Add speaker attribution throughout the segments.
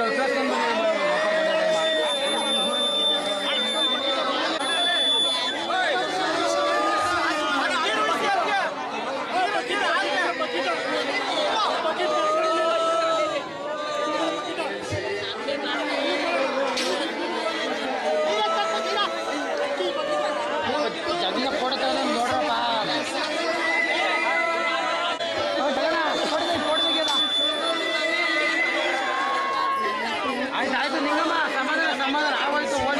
Speaker 1: Mr. President. 你们嘛，什么人，什么人，我也不管你。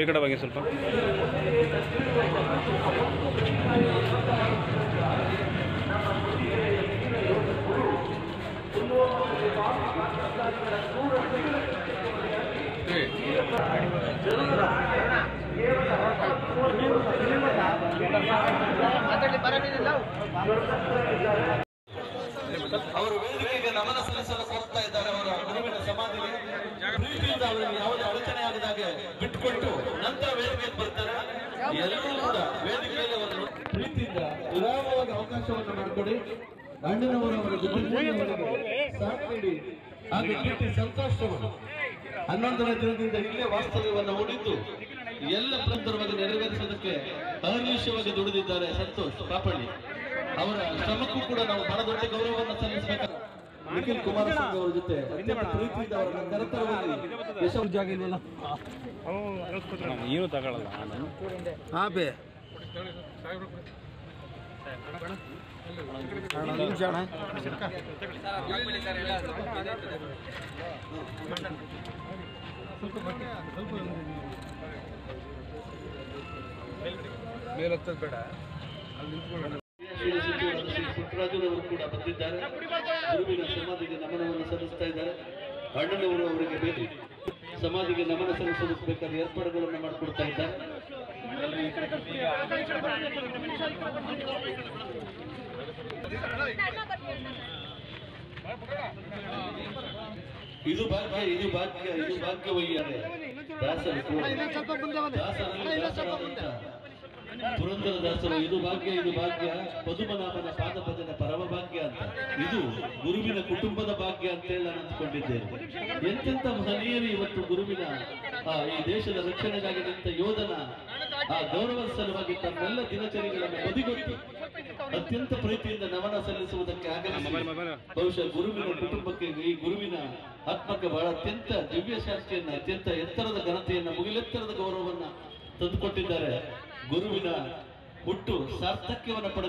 Speaker 1: ಈ ಬಗ್ಗೆ ಸ್ವಲ್ಪ.
Speaker 2: ಅವರು ವೇದಿಕೆಗೆ ನಮನ ಸಲ್ಲಿಸಲು ಕೋರ್ತಾ ಇದ್ದಾರೆ. ಅವರ ಗುರುವಿನ ಸಮಾಧಿಗೆ. ಪ್ರೀತಿಯಿಂದ ಅವರಿಗೆ ಯಾವುದೇ ಎಲ್ಲರೂ ಕೂಡ ವೇದಿಕೆಯಲ್ಲಿ ಅವರನ್ನು ಪ್ರೀತಿಯಿಂದ, ವಿರಾಮವಾಗಿ ಅವಕಾಶವನ್ನು ಮಾಡಿಕೊಡಿ. ಅಣ್ಣನವರ ಸಾಥ್ ನೀಡಿ. ಹಾಗೆ ಪ್ರೀತಿ ಸಂತೋಷವನ್ನು. ಹನ್ನೊಂದನೇ ದಿನದಿಂದ ಇಲ್ಲೇ ವಾಸ್ತವ್ಯವನ್ನು ಹೂಡಿದ್ದು ಎಲ್ಲ ಪ್ರಂತರವಾಗಿ ನೆರವೇರಿಸೋದಕ್ಕೆ ಅನಿಶ್ಯವಾಗಿ ದುಡಿದಿದ್ದಾರೆ ಸಂತೋಷ್ ಪಾಪಳ್ಳಿ. ಅವರ ಶ್ರಮಕ್ಕೂ ಕೂಡ ನಾವು ಬಹಳ ದೊಡ್ಡ ಗೌರವವನ್ನು ಸಲ್ಲಿಸಬೇಕು ನಿಖಿಲ್ ಕುಮಾರಸ್ವಾಮಿ ಅವರ ಜೊತೆ ಅತ್ಯಂತ ಪ್ರೀತಿಯಿಂದ ಅವರನ್ನು ಕರೆತರುವಲ್ಲಿ ಯಶವಂತ ಜಾಗ ಇಲ್ವಲ್ಲ
Speaker 1: ಏನು ತಗೊಳ್ಳಲ್ಲ ನಾನು
Speaker 3: ಹಾಂ ಬೇ. ಮೇಲತ್ತದ ಬೇಡ.
Speaker 2: ಅಲ್ಲಿ ನಿಂತ್ಕೊಳ್ಳೋಣ. ಪುಟ್ಟರಾಜುರವರು ಕೂಡ ಬಂದಿದ್ದಾರೆ. ಗುರುವಿನ ಸಮಾಧಿಗೆ ನಮನವನ್ನು ಸಲ್ಲಿಸ್ತಾ ಇದ್ದಾರೆ. ಅಣ್ಣನವರು ಅವರಿಗೆ ಭೇಟಿ. ಸಮಾಧಿಗೆ ನಮನ ಸಲ್ಲಿಸಬೇಕಾದ ಬೇಕಾದ ಏರ್ಪಾಡುಗಳನ್ನು ಮಾಡಿಕೊಡ್ತಾ ಇದ್ದಾರೆ. ಇದು ಭಾಗ್ಯ ಇದು ಭಾಗ್ಯ ಇದು ಭಾಗ್ಯವಯ್ಯಾರೆ. ದಾಸರು ಕೂಡ. ದಾಸರಲ್ಲಿ ಪುರಂದರ ದಾಸರು ಇದು ಭಾಗ್ಯ ಇದು ಭಾಗ್ಯ ಪದುಮನಾಭನ ಪಾದ ಭಜನ ಪರಮ ಭಾಗ್ಯ ಅಂತ. ಇದು ಗುರುವಿನ ಕುಟುಂಬದ ಭಾಗ್ಯ ಅಂತ ಹೇಳಿ ನಾನು ಅಂದ್ಕೊಂಡಿದ್ದೇನೆ. ಎಂತೆಂತ ಮಹನೀಯರು ಇವತ್ತು ಗುರುವಿನ ಆ, ಈ ದೇಶದ ರಕ್ಷಣೆಗಾಗಿ ನಿಂತ ಯೋಧನ ಆ ಗೌರವದ ಸಲುವಾಗಿ ತಮ್ಮೆಲ್ಲ ದಿನಚರಿಗಳನ್ನು ಬದಿಗೊತ್ತಿ ಅತ್ಯಂತ ಪ್ರೀತಿಯಿಂದ ನಮನ ಸಲ್ಲಿಸುವುದಕ್ಕೆ ಆಗಮಿಸಿ ಬಹುಶಃ ಗುರುವಿನ ಕುಟುಂಬಕ್ಕೆ ಈ ಗುರುವಿನ ಆತ್ಮಕ್ಕೆ ಬಹಳ ಅತ್ಯಂತ ದಿವ್ಯ ಶಾಸ್ತ್ರಿಯನ್ನ ಅತ್ಯಂತ ಎತ್ತರದ ಘನತೆಯನ್ನ ಮುಗಿಲೆತ್ತರದ ಗೌರವವನ್ನ ತಂದುಕೊಟ್ಟಿದ್ದಾರೆ. ಗುರುವಿನ ಹುಟ್ಟು ಸಾರ್ಥಕ್ಯವನ್ನು